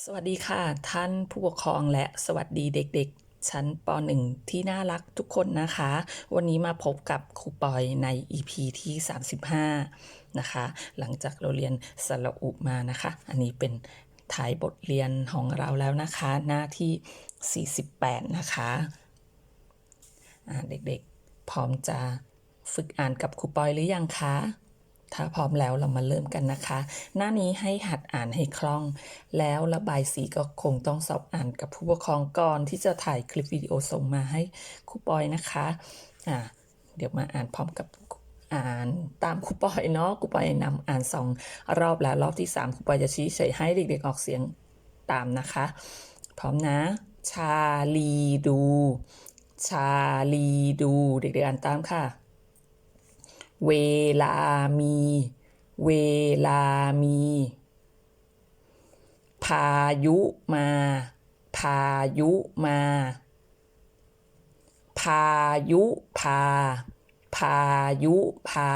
สวัสดีค่ะ ท่านผู้ปกครองและสวัสดีเด็กๆ ชั้นป .1 ที่น่ารักทุกคนนะคะ วันนี้มาพบกับครูปอยใน EP ที่ 35 นะคะ หลังจากเราเรียนสระอุมานะคะ อันนี้เป็นท้ายบทเรียนของเราแล้วนะคะ หน้าที่ 48 นะคะอ่าเด็กๆ พร้อมจะฝึกอ่านกับครูปอยหรือยังคะ ถ้าพร้อมแล้วเรามาเริ่มกันนะคะ หน้านี้ให้หัดอ่านให้คล่อง แล้วระบายสีก็คงต้องสอบอ่านกับผู้ปกครองก่อนที่จะถ่ายคลิปวิดีโอส่งมาให้ครูปอยนะคะอ่าเดี๋ยวมาอ่านพร้อมกับอ่านตามครูปอยเนาะครูปอยนำอ่านสองรอบแล้วรอบที่สามครูปอยจะชี้เฉยให้เด็กๆออกเสียงตามนะคะ พร้อมนะ ชาลีดู ชาลีดู เด็กๆอ่านตามค่ะ เวลามี เวลามี พายุมา พายุมา พายุพา พายุพา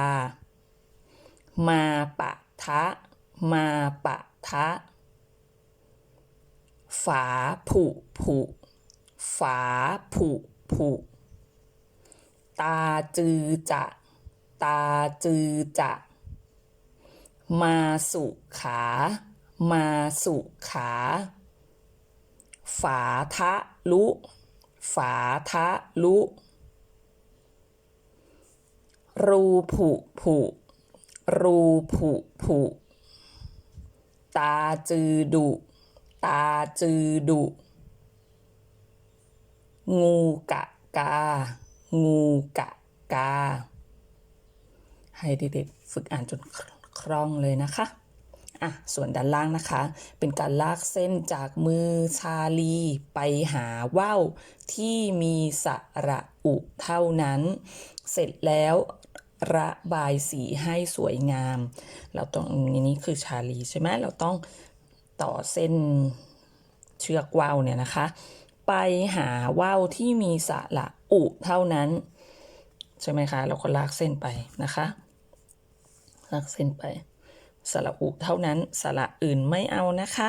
มาปะทะ มาปะทะ ฝาผุผุ ฝาผุผุ ตาจือจะ ตาจือจะ มาสุขา มาสุขา ฝาทะลุ ฝาทะลุ รูผุผุ รูผุผุ ตาจือดุ ตาจือดุ งูกะกา งูกะกา ให้เด็กๆฝึกอ่านจนคล่องเลยนะคะอะส่วนด้านล่างนะคะ เป็นการลากเส้นจากมือชาลีไปหาว่าวที่มีสระอุเท่านั้น เสร็จแล้วระบายสีให้สวยงาม เราต้องอันนี้คือชาลีใช่ไหมเราต้องต่อเส้นเชือกว่าวเนี่ยนะคะ ไปหาว่าวที่มีสระอุเท่านั้น ใช่ไหมคะ เราก็ลากเส้นไปนะคะ ลากเส้นไป สระอุเท่านั้นสระอื่นไม่เอานะคะ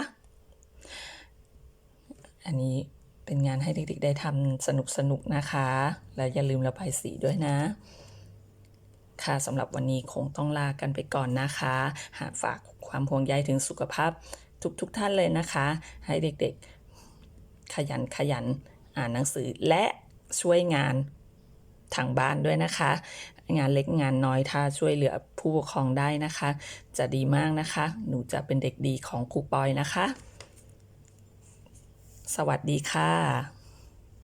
อันนี้เป็นงานให้เด็กๆได้ทำสนุกๆนะคะ และอย่าลืมระบายสีด้วยนะ ค่ะสำหรับวันนี้คงต้องลากันไปก่อนนะคะ หากฝากความห่วงใยถึงสุขภาพทุกๆทท่านเลยนะคะ ให้เด็กๆ ขยันขยันอ่านหนังสือและช่วยงานทางบ้านด้วยนะคะ งานเล็กงานน้อยถ้าช่วยเหลือผู้ปกครองได้นะคะ จะดีมากนะคะ หนูจะเป็นเด็กดีของครูปอยนะคะ สวัสดีค่ะ